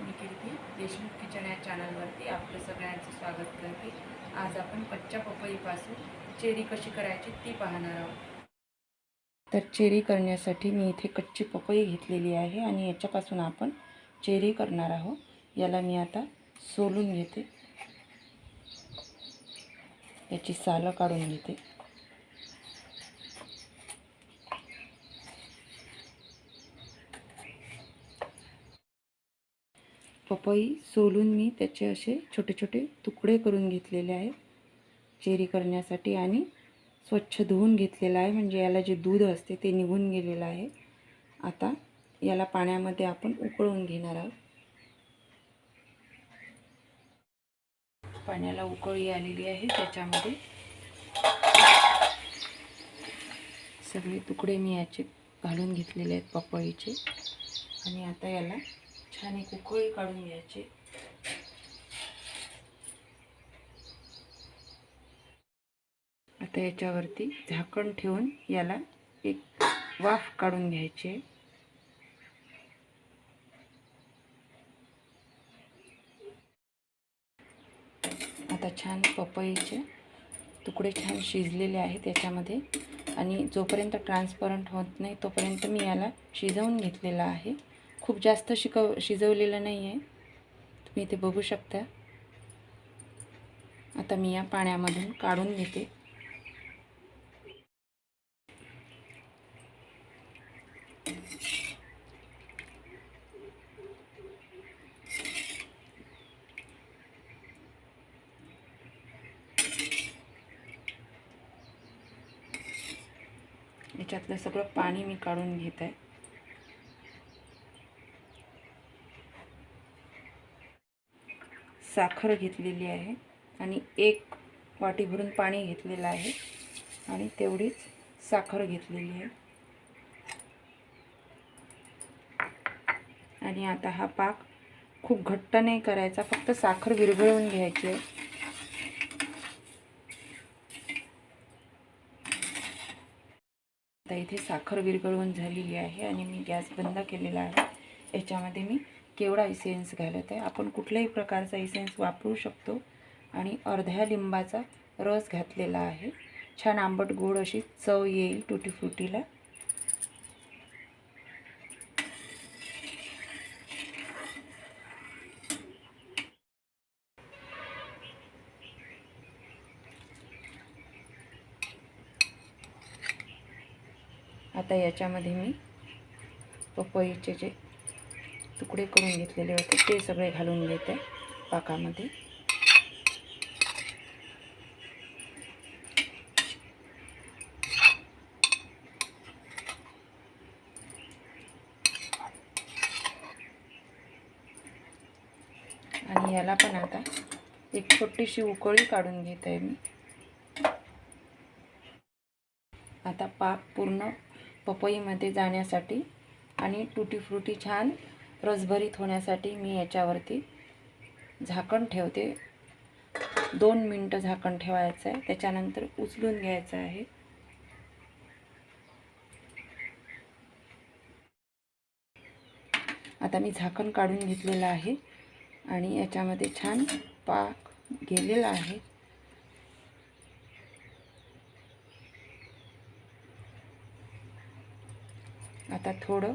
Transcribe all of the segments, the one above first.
मी कीर्ती Deshmukh kitchen या चॅनलवरती आपलं सगळ्यांचं स्वागत करते. आज आपण कच्च्या पपईपासून चेरी कशी करायची ती पाहणार आहोत. तर चेरी करण्यासाठी मी इथे कच्ची पपई घेतलेली आहे आणि याच्यापासून आपण चेरी करणार आहोत. याला मी आता सोलून घेते. याची सालं काढून घेते. पपई सोलून मी त्याचे असे छोटे छोटे तुकडे करून घेतलेले आहेत. चेरी करण्यासाठी आणि स्वच्छ धुवून घेतलेलं आहे. म्हणजे याला जे दूध असते ते निघून गेलेलं आहे. आता याला पाण्यामध्ये आपण उकळून घेणार आहोत. पाण्याला उकळी आलेली आहे. त्याच्यामध्ये सगळे तुकडे मी याचे घालून घेतलेले आहेत पपईचे. आणि आता याला छान एक उकळी काढून घ्यायची. आता याच्यावरती झाकण ठेवून याला एक वाफ काढून घ्यायची आता छान पपईचे तुकडे छान शिजलेले आहेत त्याच्यामध्ये आणि जोपर्यंत ट्रान्सपरंट होत नाही तोपर्यंत मी याला शिजवून घेतलेला आहे. खूप जास्त शिकव शिजवलेलं नाही आहे तुम्ही इथे बघू शकता. आता मी या पाण्यामधून काढून घेते. याच्यातलं सगळं पाणी मी काढून घेत. आहे साखर घेतलेली आहे आणि एक वाटी भरून पाणी घेतलेलं आहे आणि तेवढीच साखर घेतलेली आहे. आणि आता हा पाक खूप घट्ट नाही करायचा फक्त साखर विरघळवून घ्यायची आहे. आता इथे साखर विरघळवून झालेली आहे आणि मी गॅस बंद केलेला आहे. याच्यामध्ये मी केवढा इसेन्स घालत आहे. आपण कुठल्याही प्रकारचा इसेन्स वापरू शकतो आणि अर्ध्या लिंबाचा रस घातलेला आहे. छान आंबट गोड अशी चव येईल टुटी फ्रुटीला आता याच्यामध्ये मी पपईचे जे तुकडे करून घेतलेले होते. ते सगळे घालून घेते पाकामध्ये. आणि याला पण आता एक छोटीशी उकळी काढून घेत आहे मी. आता पाक पूर्ण पपईमध्ये जाण्यासाठी आणि टुटी फ्रुटी छान रसभरीत होण्यासाठी मी याच्यावरती झाकण ठेवते. दोन मिनटं झाकण ठेवायचं आहे. त्याच्यानंतर उचलून घ्यायचं आहे. आता मी झाकण काढून घेतलेलं आहे आणि याच्यामध्ये छान पाक गेलेला आहे. आता थोडं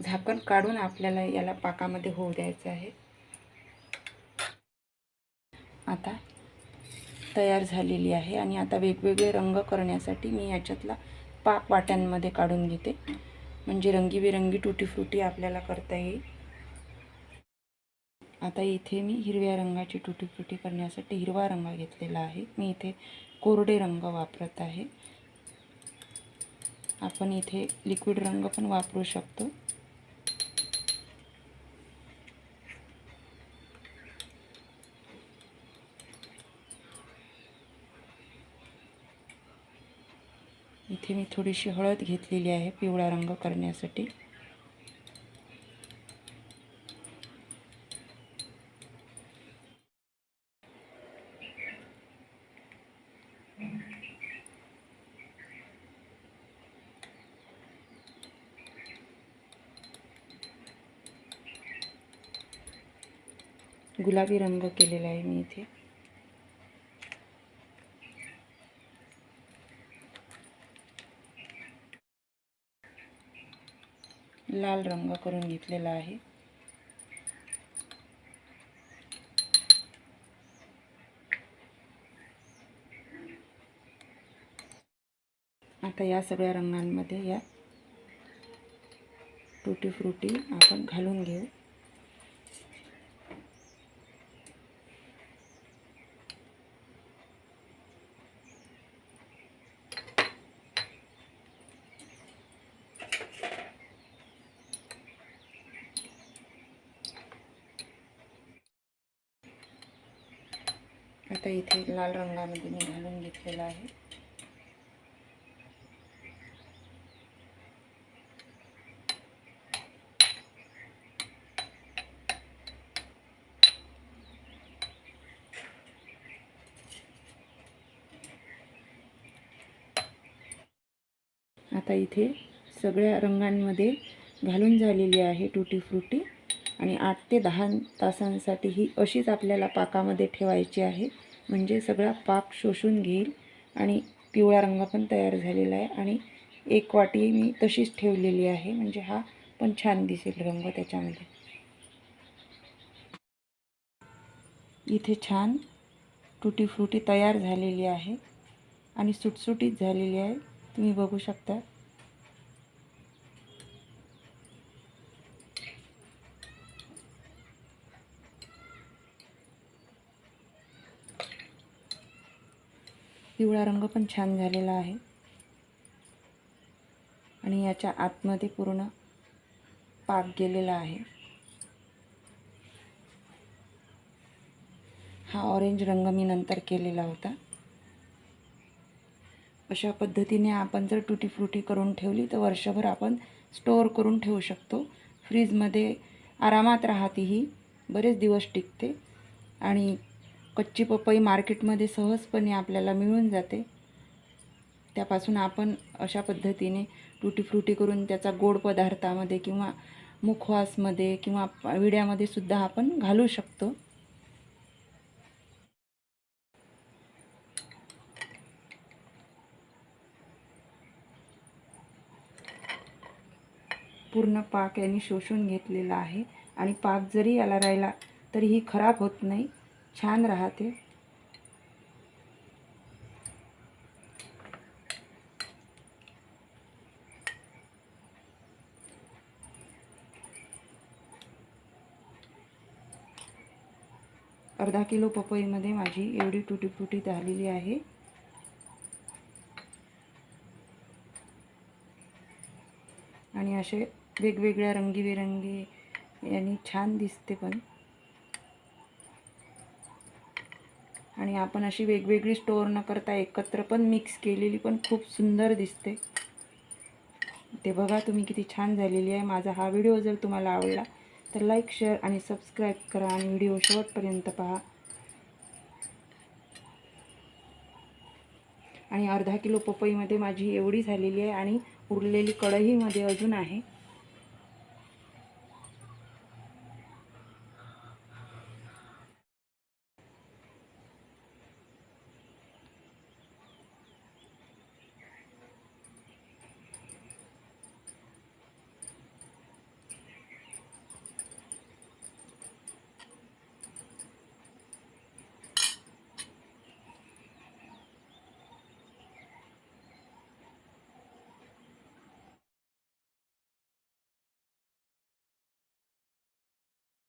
झाकण काढून आपल्याला याला पाकामध्ये होऊ द्यायचं आहे. आता तयार झालेली आहे आणि आता वेगवेगळे रंग करण्यासाठी मी याच्यातला पाक वाट्यांमध्ये काढून घेते. म्हणजे रंगीबेरंगी टुटी फ्रुटी आपल्याला करता येईल. आता इथे मी हिरव्या रंगाची टुटी फ्रुटी करण्यासाठी हिरवा रंग घेतलेला आहे. मी इथे कोरडे रंग वापरत आहे. आपण इथे लिक्विड रंग पण वापरू शकतो. इथे मी थोडीशी हळद घेतलेली आहे पिवळा रंग करण्यासाठी. गुलाबी रंग केलेला आहे मी इथे. लाल रंग करून घेतलेला आहे. आता या सगळ्या रंगांमध्ये या टुटी फ्रुटी आपण घालून घेऊ. आता इथे लाल रंगामध्ये मी घालून घेतलेला आहे. आता इथे सगळ्या रंगांमध्ये घालून झालेली आहे टुटी फ्रुटी. आणि आठ ते दहा तासांसाठी ही अशीच आपल्याला पाकामध्ये ठेवायची आहे. म्हणजे सगळा पाक शोषून घेईल आणि पिवळा रंग पण तयार झालेला आहे. आणि एक वाटी मी तशीच ठेवलेली आहे. म्हणजे हा पण छान दिसेल रंग त्याच्यामध्ये. इथे छान टुटी फ्रुटी तयार झालेली आहे आणि सुटसुटीत झालेली आहे. तुम्ही बघू शकता. पिवळा रंग पण छान झालेला आहे. आणि याच्या आतमध्ये पूर्ण पाक गेलेला आहे. हा ऑरेंज रंग मी नंतर केलेला होता. अशा पद्धतीने आपण जर टुटी फ्रुटी करून ठेवली तर वर्षभर आपण स्टोअर करून ठेवू शकतो. फ्रीजमध्ये आरामात राहते ही बरेच दिवस टिकते. आणि कच्ची पपई मार्केटमध्ये सहजपणे आपल्याला मिळून जाते. त्यापासून आपण अशा पद्धतीने टुटी फ्रुटी करून त्याचा गोड पदार्थामध्ये किंवा मुखवासमध्ये किंवा विड्यामध्ये सुद्धा आपण घालू शकतो. पूर्ण पाक यांनी शोषून घेतलेला आहे आणि पाक जरी याला राहिला तरी ही खराब होत नाही. छान राहते. अर्धा किलो पपईमध्ये माझी एवढी तुटी फुटी झालेली आहे. आणि असे वेगवेगळ्या रंगीबेरंगी यांनी छान दिसते पण. आणि आपण अशी वेगवेगळी स्टोअर न करता एकत्र पण मिक्स केलेली पण खूप सुंदर दिसते. ते बघा तुम्ही किती छान झालेली आहे. माझा हा व्हिडिओ जर तुम्हाला आवडला तर लाईक शेअर आणि सबस्क्राईब करा आणि व्हिडिओ शेवटपर्यंत पहा. आणि अर्धा किलो पपईमध्ये माझी एवढी झालेली आहे आणि उरलेली कढईमध्ये अजून आहे.